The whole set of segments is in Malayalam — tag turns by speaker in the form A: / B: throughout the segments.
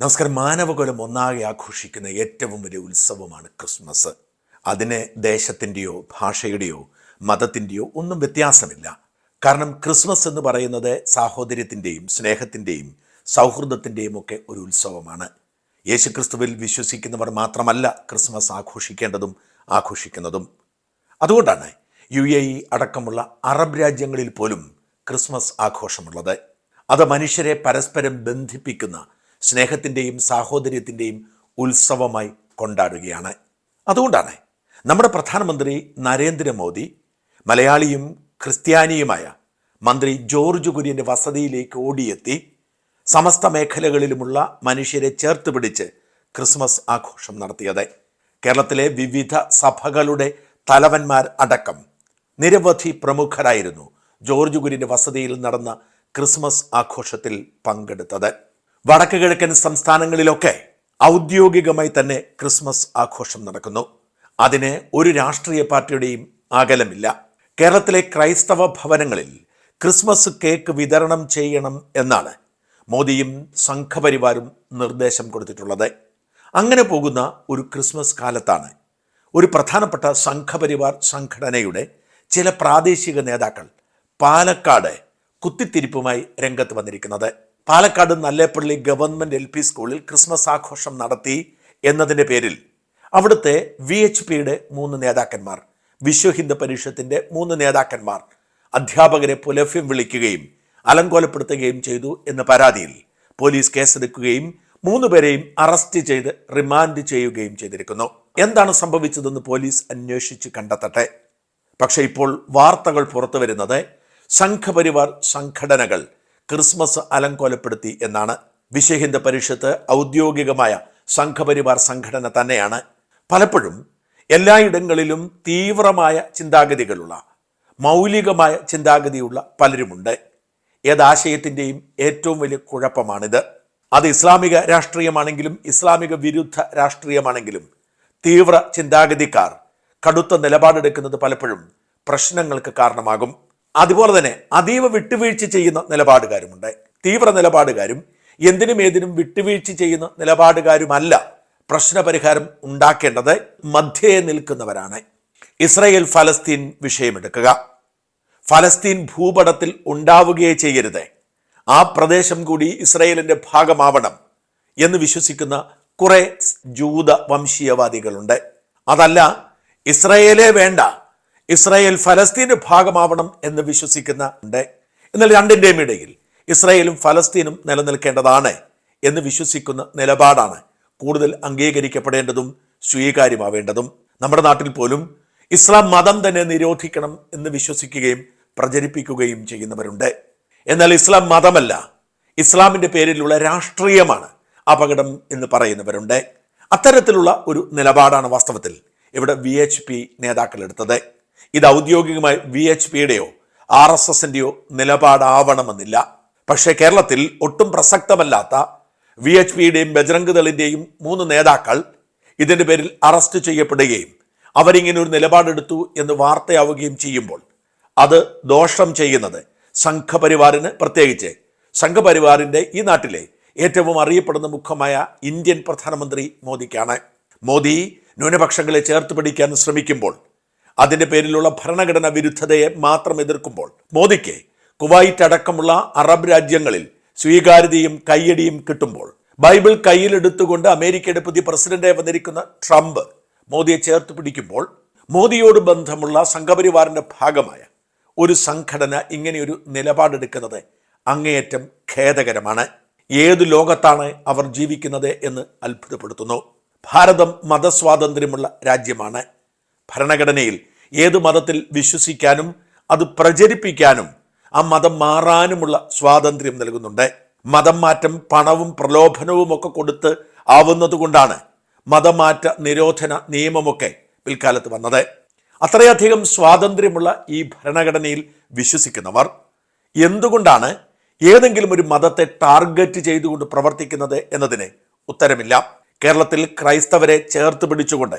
A: നമസ്കാരം. മാനവകുലം ഒന്നാകെ ആഘോഷിക്കുന്ന ഏറ്റവും വലിയ ഉത്സവമാണ് ക്രിസ്മസ്. അതിന് ദേശത്തിന്റെയോ ഭാഷയുടെയോ മതത്തിന്റെയോ ഒന്നും വ്യത്യാസമില്ല. കാരണം ക്രിസ്മസ് എന്ന് പറയുന്നത് സാഹോദര്യത്തിന്റെയും സ്നേഹത്തിന്റെയും സൗഹൃദത്തിന്റെയും ഒക്കെ ഒരു ഉത്സവമാണ്. യേശുക്രിസ്തുവിൽ വിശ്വസിക്കുന്നവർ മാത്രമല്ല ക്രിസ്മസ് ആഘോഷിക്കേണ്ടതും ആഘോഷിക്കുന്നതും. അതുകൊണ്ടാണ് യു എ ഇ അടക്കമുള്ള അറബ് രാജ്യങ്ങളിൽ പോലും ക്രിസ്മസ് ആഘോഷമുള്ളത്. അത് മനുഷ്യരെ പരസ്പരം ബന്ധിപ്പിക്കുന്ന സ്നേഹത്തിന്റെയും സാഹോദര്യത്തിന്റെയും ഉത്സവമായി കൊണ്ടാടുകയാണ്. അതുകൊണ്ടാണ് നമ്മുടെ പ്രധാനമന്ത്രി നരേന്ദ്രമോദി മലയാളിയും ക്രിസ്ത്യാനിയുമായ മന്ത്രി ജോർജ് കുര്യന്റെ വസതിയിലേക്ക് ഓടിയെത്തി സമസ്ത മേഖലകളിലുമുള്ള മനുഷ്യരെ ചേർത്ത് പിടിച്ച് ക്രിസ്മസ് ആഘോഷം നടത്തിയത്. കേരളത്തിലെ വിവിധ സഭകളുടെ തലവന്മാർ അടക്കം നിരവധി പ്രമുഖരായിരുന്നു ജോർജ് കുര്യന്റെ വസതിയിൽ നടന്ന ക്രിസ്മസ് ആഘോഷത്തിൽ പങ്കെടുത്തത്. വടക്ക് കിഴക്കൻ സംസ്ഥാനങ്ങളിലൊക്കെ ഔദ്യോഗികമായി തന്നെ ക്രിസ്മസ് ആഘോഷം നടക്കുന്നു. അതിന് ഒരു രാഷ്ട്രീയ പാർട്ടിയുടെയും അകലമില്ല. കേരളത്തിലെ ക്രൈസ്തവ ഭവനങ്ങളിൽ ക്രിസ്മസ് കേക്ക് വിതരണം ചെയ്യണം എന്നാണ് മോദിയും സംഘപരിവാരും നിർദ്ദേശം കൊടുത്തിട്ടുള്ളത്. അങ്ങനെ പോകുന്ന ഒരു ക്രിസ്മസ് കാലത്താണ് ഒരു പ്രധാനപ്പെട്ട സംഘപരിവാർ സംഘടനയുടെ ചില പ്രാദേശിക നേതാക്കൾ പാലക്കാട് കുത്തിത്തിരിപ്പുമായി രംഗത്ത് വന്നിരിക്കുന്നത്. Palakkad Nallepilly government L P സ്കൂളിൽ ക്രിസ്മസ് ആഘോഷം നടത്തി എന്നതിന്റെ പേരിൽ അവിടുത്തെ വി എച്ച് പിയുടെ മൂന്ന് നേതാക്കന്മാർ വിശ്വ ഹിന്ദു പരിഷത്തിന്റെ മൂന്ന് നേതാക്കന്മാർ അധ്യാപകരെ പുലഭ്യം വിളിക്കുകയും അലങ്കോലപ്പെടുത്തുകയും ചെയ്തു എന്ന പരാതിയിൽ പോലീസ് കേസെടുക്കുകയും മൂന്ന് പേരെയും അറസ്റ്റ് ചെയ്ത് റിമാൻഡ് ചെയ്യുകയും ചെയ്തിരിക്കുന്നു. എന്താണ് സംഭവിച്ചതെന്ന് പോലീസ് അന്വേഷിച്ച് കണ്ടെത്തട്ടെ. പക്ഷേ ഇപ്പോൾ വാർത്തകൾ പുറത്തു വരുന്നത് സംഘപരിവാർ സംഘടനകൾ ക്രിസ്മസ് അലങ്കോലപ്പെടുത്തി എന്നാണ് വിശ്വഹിന്ദു പരിഷത്ത് ഔദ്യോഗികമായ സംഘപരിവാർ സംഘടന തന്നെയാണ്. പലപ്പോഴും എല്ലായിടങ്ങളിലും തീവ്രമായ ചിന്താഗതികളുള്ള മൗലികമായ ചിന്താഗതിയുള്ള പലരുമുണ്ട്. ഏതാശയത്തിന്റെയും ഏറ്റവും വലിയ കുഴപ്പമാണിത്. അത് ഇസ്ലാമിക രാഷ്ട്രീയമാണെങ്കിലും ഇസ്ലാമിക വിരുദ്ധ രാഷ്ട്രീയമാണെങ്കിലും തീവ്ര ചിന്താഗതിക്കാർ കടുത്ത നിലപാടെടുക്കുന്നത് പലപ്പോഴും പ്രശ്നങ്ങൾക്ക് കാരണമാകും. അതുപോലെ തന്നെ അതീവ വിട്ടുവീഴ്ച ചെയ്യുന്ന നിലപാടുകാരുമുണ്ട് തീവ്ര നിലപാടുകാരും എന്തിനും ഏതിനും വിട്ടുവീഴ്ച ചെയ്യുന്ന നിലപാടുകാരുമല്ല പ്രശ്നപരിഹാരം ഉണ്ടാക്കേണ്ടത് മധ്യേ നിൽക്കുന്നവരാണ്. ഇസ്രയേൽ ഫലസ്തീൻ വിഷയമെടുക്കുക. ഫലസ്തീൻ ഭൂപടത്തിൽ ഉണ്ടാവുകയേ ചെയ്യരുത്. ആ പ്രദേശം കൂടി ഇസ്രയേലിന്റെ ഭാഗമാവണം എന്ന് വിശ്വസിക്കുന്ന കുറേ ജൂത വംശീയവാദികളുണ്ട്. അതല്ല ഇസ്രയേലേ വേണ്ട. ഇസ്രായേൽ ഫലസ്തീന്റെ ഭാഗമാവണം എന്ന് വിശ്വസിക്കുന്ന ഉണ്ട്. എന്നാൽ രണ്ടിന്റെയും ഇടയിൽ ഇസ്രായേലും ഫലസ്തീനും നിലനിൽക്കേണ്ടതാണ് എന്ന് വിശ്വസിക്കുന്ന നിലപാടാണ് കൂടുതൽ അംഗീകരിക്കപ്പെടേണ്ടതും സ്വീകാര്യമാവേണ്ടതും. നമ്മുടെ നാട്ടിൽ പോലും ഇസ്ലാം മതം തന്നെ നിരോധിക്കണം എന്ന് വിശ്വസിക്കുകയും പ്രചരിപ്പിക്കുകയും ചെയ്യുന്നവരുണ്ട്. എന്നാൽ ഇസ്ലാം മതമല്ല ഇസ്ലാമിന്റെ പേരിലുള്ള രാഷ്ട്രീയമാണ് അപകടം എന്ന് പറയുന്നവരുണ്ട്. അത്തരത്തിലുള്ള ഒരു നിലപാടാണ് വാസ്തവത്തിൽ ഇവിടെ വി എച്ച് പി നേതാക്കൾ എടുത്തത് ഇത് ഔദ്യോഗികമായി വി എച്ച് പിയുടെയോ ആർ എസ് എസിന്റെയോ നിലപാടാവണമെന്നില്ല. പക്ഷേ കേരളത്തിൽ ഒട്ടും പ്രസക്തമല്ലാത്ത വി എച്ച് പിയുടെയും ബജ്രംഗ് ദളിന്റെയും മൂന്ന് നേതാക്കൾ ഇതിന്റെ പേരിൽ അറസ്റ്റ് ചെയ്യപ്പെടുകയും അവരിങ്ങനെ ഒരു നിലപാടെടുത്തു എന്ന് വാർത്തയാവുകയും ചെയ്യുമ്പോൾ അത് ദോഷം ചെയ്യുന്നത് സംഘപരിവാറിന് പ്രത്യേകിച്ച്. സംഘപരിവാറിന്റെ ഈ നാട്ടിലെ ഏറ്റവും അറിയപ്പെടുന്ന മുഖമായ ഇന്ത്യൻ പ്രധാനമന്ത്രി മോദിക്കാണ്. മോദി ന്യൂനപക്ഷങ്ങളെ ചേർത്ത് പിടിക്കാൻ ശ്രമിക്കുമ്പോൾ അതിന്റെ പേരിലുള്ള ഭരണഘടനാ വിരുദ്ധതയെ മാത്രം എതിർക്കുമ്പോൾ മോദിക്ക് കുവൈറ്റ് അടക്കമുള്ള അറബ് രാജ്യങ്ങളിൽ സ്വീകാര്യതയും കയ്യടിയും കിട്ടുമ്പോൾ ബൈബിൾ കയ്യിലെടുത്തുകൊണ്ട് അമേരിക്കയുടെ പുതിയ പ്രസിഡന്റായി വന്നിരിക്കുന്ന ട്രംപ് മോദിയെ ചേർത്ത് പിടിക്കുമ്പോൾ മോദിയോട് ബന്ധമുള്ള സംഘപരിവാറിന്റെ ഭാഗമായ ഒരു സംഘടന ഇങ്ങനെയൊരു നിലപാടെടുക്കുന്നത് അങ്ങേയറ്റം ഖേദകരമാണ്. ഏത് ലോകത്താണ് അവർ ജീവിക്കുന്നത് എന്ന് അത്ഭുതപ്പെടുത്തുന്നു. ഭാരതം മതസ്വാതന്ത്ര്യമുള്ള രാജ്യമാണ്. ഭരണഘടനയിൽ ഏത് മതത്തിൽ വിശ്വസിക്കാനും അത് പ്രചരിപ്പിക്കാനും ആ മതം മാറാനുമുള്ള സ്വാതന്ത്ര്യം നൽകുന്നുണ്ട്. മതം മാറ്റം പണവും പ്രലോഭനവും ഒക്കെ കൊടുത്ത് ആവുന്നതുകൊണ്ടാണ് മതമാറ്റ നിരോധന നിയമമൊക്കെ പിൽക്കാലത്ത് വന്നത്. അത്രയധികം സ്വാതന്ത്ര്യമുള്ള ഈ ഭരണഘടനയിൽ വിശ്വസിക്കുന്നവർ എന്തുകൊണ്ടാണ് ഏതെങ്കിലും ഒരു മതത്തെ ടാർഗറ്റ് ചെയ്തുകൊണ്ട് പ്രവർത്തിക്കുന്നത് എന്നതിന് ഉത്തരമില്ല. കേരളത്തിൽ ക്രൈസ്തവരെ ചേർത്ത് പിടിച്ചുകൊണ്ട്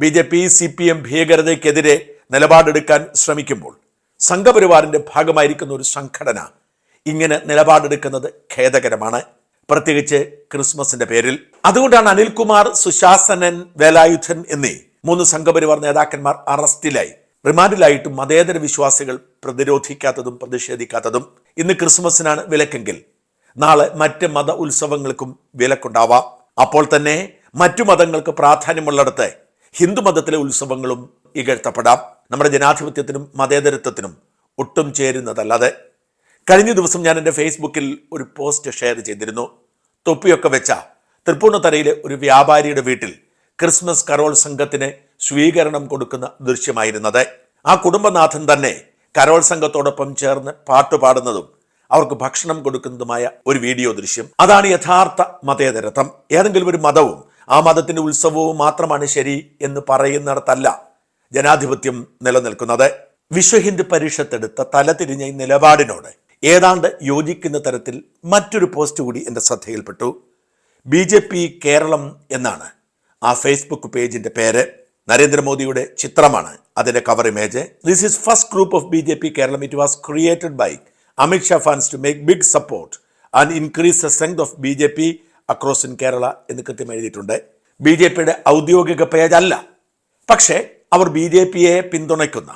A: B J P C P M ഭീകരതയ്ക്കെതിരെ നിലപാടെടുക്കാൻ ശ്രമിക്കുമ്പോൾ സംഘപരിവാറിന്റെ ഭാഗമായിരിക്കുന്ന ഒരു സംഘടന ഇങ്ങനെ നിലപാടെടുക്കുന്നത് ഖേദകരമാണ്. പ്രത്യേകിച്ച് ക്രിസ്മസിന്റെ പേരിൽ. അതുകൊണ്ടാണ് അനിൽകുമാർ സുശാസനൻ വേലായുധൻ എന്നീ മൂന്ന് സംഘപരിവാർ നേതാക്കന്മാർ അറസ്റ്റിലായി. റിമാൻഡിലായിട്ടും മതേതര വിശ്വാസികൾ പ്രതിരോധിക്കാത്തതും പ്രതിഷേധിക്കാത്തതും ഇന്ന് ക്രിസ്മസിനാണ് വിലക്കെങ്കിൽ. നാളെ മറ്റ് മത ഉത്സവങ്ങൾക്കും വിലക്കുണ്ടാവാം. അപ്പോൾ തന്നെ മറ്റു മതങ്ങൾക്ക് പ്രാധാന്യമുള്ളിടത്ത് ഹിന്ദു മതത്തിലെ ഉത്സവങ്ങളും ഇകഴ്ത്തപ്പെടാം. നമ്മുടെ ജനാധിപത്യത്തിനും മതേതരത്വത്തിനും ഒട്ടും ചേരുന്നതല്ലാതെ കഴിഞ്ഞ ദിവസം ഞാൻ എന്റെ ഫേസ്ബുക്കിൽ ഒരു പോസ്റ്റ് ഷെയർ ചെയ്തിരുന്നു. തൊപ്പിയൊക്കെ വെച്ച തൃപ്പൂണിത്തറയിലെ ഒരു വ്യാപാരിയുടെ വീട്ടിൽ ക്രിസ്മസ് കരോൾ സംഘത്തിന് സ്വീകരണം കൊടുക്കുന്ന ദൃശ്യമായിരുന്നത്. ആ കുടുംബനാഥൻ തന്നെ കരോൾ സംഘത്തോടൊപ്പം ചേർന്ന് പാട്ടുപാടുന്നതും അവർക്ക് ഭക്ഷണം കൊടുക്കുന്നതുമായ ഒരു വീഡിയോ ദൃശ്യം. അതാണ് യഥാർത്ഥ മതേതരത്വം. ഏതെങ്കിലും ഒരു മതവും ആ മതത്തിന്റെ ഉത്സവവും മാത്രമാണ് ശരി എന്ന് പറയുന്നിടത്തല്ല ജനാധിപത്യം നിലനിൽക്കുന്നത്. വിശ്വ ഹിന്ദു പരിഷത്ത് എടുത്ത തലതിരിഞ്ഞ ഈ നിലപാടിനോട് ഏതാണ്ട് യോജിക്കുന്ന തരത്തിൽ മറ്റൊരു പോസ്റ്റ് കൂടി എന്റെ ശ്രദ്ധയിൽപ്പെട്ടു. ബി ജെ പി കേരളം എന്നാണ് ആ ഫേസ്ബുക്ക് പേജിന്റെ പേര്. നരേന്ദ്രമോദിയുടെ ചിത്രമാണ് അതിന്റെ cover image this is first group of B J P Keralam it was created by Amit Shah fans to make big support and increase the strength of B J P across in Kerala എന്ന് കൃത്യം എഴുതിയിട്ടുണ്ട്. ബി ജെ പിയുടെ ഔദ്യോഗിക പേജ് അല്ല പക്ഷേ അവർ ബി ജെ പിയെ പിന്തുണയ്ക്കുന്ന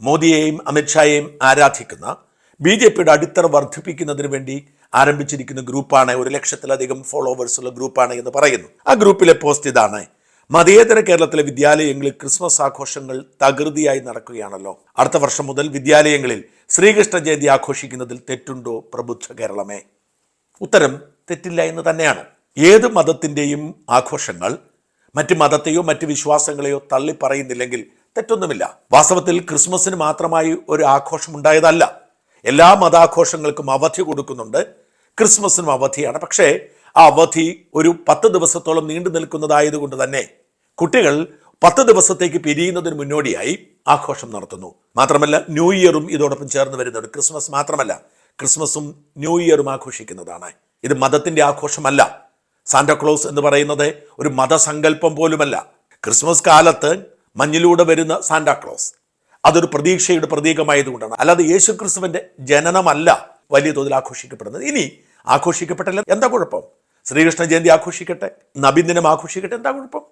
A: മോദിയെയും അമിത്ഷായെയും ആരാധിക്കുന്ന ബി ജെ പിയുടെ അടിത്തറ വർദ്ധിപ്പിക്കുന്നതിന് വേണ്ടി ആരംഭിച്ചിരിക്കുന്ന ഗ്രൂപ്പാണ് ഒരു ലക്ഷത്തിലധികം ഫോളോവേഴ്സ് ഉള്ള ഗ്രൂപ്പാണ് എന്ന് പറയുന്നു. ആ ഗ്രൂപ്പിലെ പോസ്റ്റ് ഇതാണ്. മതേതര കേരളത്തിലെ വിദ്യാലയങ്ങളിൽ ക്രിസ്മസ് ആഘോഷങ്ങൾ തകൃതിയായി നടക്കുകയാണല്ലോ. അടുത്ത വർഷം മുതൽ വിദ്യാലയങ്ങളിൽ ശ്രീകൃഷ്ണ ജയന്തി ആഘോഷിക്കുന്നതിൽ തെറ്റുണ്ടോ പ്രബുദ്ധ കേരളമേ? ഉത്തരം തെറ്റില്ല എന്ന് തന്നെയാണ്. ഏത് മതത്തിന്റെയും ആഘോഷങ്ങൾ മറ്റ് മതത്തെയോ മറ്റ് വിശ്വാസങ്ങളെയോ തള്ളി പറയുന്നില്ലെങ്കിൽ തെറ്റൊന്നുമില്ല. വാസ്തവത്തിൽ ക്രിസ്മസിന് മാത്രമായി ഒരു ആഘോഷം ഉണ്ടായതല്ല. എല്ലാ മതാഘോഷങ്ങൾക്കും അവധി കൊടുക്കുന്നുണ്ട്. ക്രിസ്മസിനും അവധിയാണ്. പക്ഷേ ആ അവധി ഒരു പത്ത് ദിവസത്തോളം നീണ്ടു നിൽക്കുന്നതായതുകൊണ്ട് തന്നെ കുട്ടികൾ പത്ത് ദിവസത്തേക്ക് പിരിയുന്നതിന് മുന്നോടിയായി ആഘോഷം നടത്തുന്നു. മാത്രമല്ല ന്യൂ ഇയറും ഇതോടൊപ്പം ചേർന്ന് വരുന്നുണ്ട് ക്രിസ്മസ് മാത്രമല്ല. ക്രിസ്മസും ന്യൂ ഇയറും ആഘോഷിക്കുന്നതാണ്. ഇത് മതത്തിന്റെ ആഘോഷമല്ല. സാന്റാക്ലോസ് എന്ന് പറയുന്നത് ഒരു മതസങ്കല്പം പോലുമല്ല. ക്രിസ്മസ് കാലത്ത് മഞ്ഞിലൂടെ വരുന്ന സാന്റാക്ലോസ് അതൊരു പ്രതീക്ഷയുടെ പ്രതീകമായതുകൊണ്ടാണ്. അല്ലാതെ യേശു ക്രിസ്തുവിന്റെ ജനനമല്ല വലിയ തോതിൽ ആഘോഷിക്കപ്പെടുന്നത്. ഇനി ആഘോഷിക്കപ്പെട്ടല്ല എന്താ കുഴപ്പം? ശ്രീകൃഷ്ണ ജയന്തി ആഘോഷിക്കട്ടെ നബിദിനം ആഘോഷിക്കട്ടെ എന്താ കുഴപ്പം?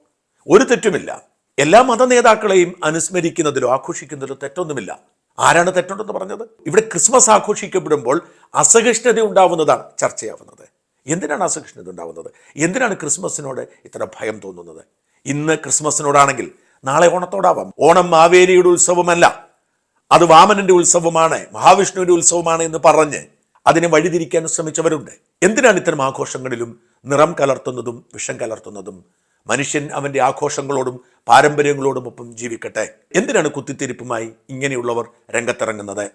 A: ഒരു തെറ്റുമില്ല. എല്ലാ മത നേതാക്കളെയും അനുസ്മരിക്കുന്നതിലോ ആഘോഷിക്കുന്നതിലോ തെറ്റൊന്നുമില്ല. ആരാണ് തെറ്റുണ്ടെന്ന് പറഞ്ഞത്? ഇവിടെ ക്രിസ്മസ് ആഘോഷിക്കപ്പെടുമ്പോൾ അസഹിഷ്ണുത ഉണ്ടാവുന്നതാണ് ചർച്ചയാവുന്നത്. എന്തിനാണ് അസഹിഷ്ണുത ഉണ്ടാവുന്നത്? എന്തിനാണ് ക്രിസ്മസിനോട് ഇത്ര ഭയം തോന്നുന്നത്? ഇന്ന് ക്രിസ്മസിനോടാണെങ്കിൽ നാളെ ഓണത്തോടാവാം. ഓണം മാവേലിയുടെ ഉത്സവമല്ല. അത് വാമനന്റെ ഉത്സവമാണ് മഹാവിഷ്ണുവിന്റെ ഉത്സവമാണ് എന്ന് പറഞ്ഞ് അതിനെ വഴിതിരിക്കാൻ ശ്രമിച്ചവരുണ്ട്. എന്തിനാണ് ഇത്തരം ആഘോഷങ്ങളിലും നിറം കലർത്തുന്നതും വിഷം കലർത്തുന്നതും മനുഷ്യൻ അവന്റെ ആഘോഷങ്ങളോടും പാരമ്പര്യങ്ങളോടുമൊപ്പം ജീവിക്കട്ടെ. എന്തിനാണ് കുത്തിത്തിരിപ്പുമായി ഇങ്ങനെയുള്ളവർ രംഗത്തിറങ്ങുന്നത്?